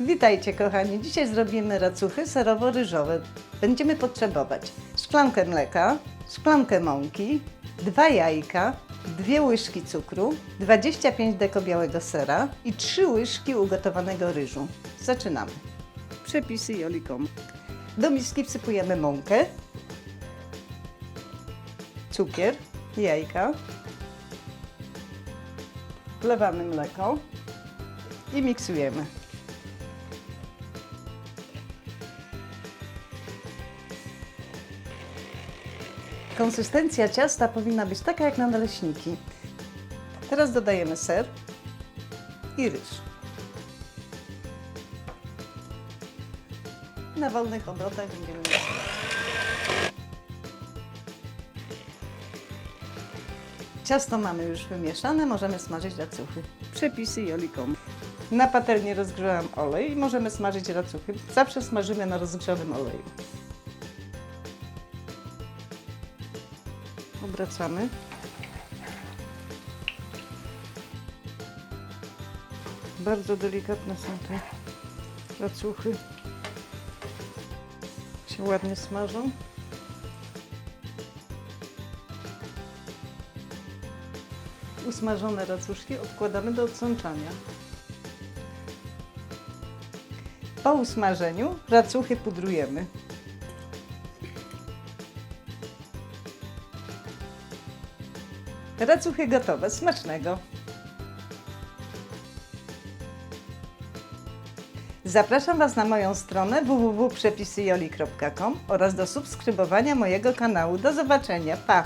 Witajcie kochani, dzisiaj zrobimy racuchy serowo-ryżowe. Będziemy potrzebować szklankę mleka, szklankę mąki, dwa jajka, dwie łyżki cukru, 25 deko białego sera i trzy łyżki ugotowanego ryżu. Zaczynamy. Przepisy Jolikom. Do miski wsypujemy mąkę, cukier, jajka, wlewamy mleko i miksujemy. Konsystencja ciasta powinna być taka jak na naleśniki. Teraz dodajemy ser i ryż. Na wolnych obrotach będziemy. Ciasto mamy już wymieszane, możemy smażyć racuchy. Przepisy Jolikom. Na patelni rozgrzewam olej i możemy smażyć racuchy. Zawsze smażymy na rozgrzanym oleju. Obracamy. Bardzo delikatne są te racuchy. Się ładnie smażą. Usmażone racuszki odkładamy do odsączania. Po usmażeniu racuchy pudrujemy. Racuchy gotowe, smacznego! Zapraszam Was na moją stronę www.przepisyyoli.com oraz do subskrybowania mojego kanału. Do zobaczenia, pa!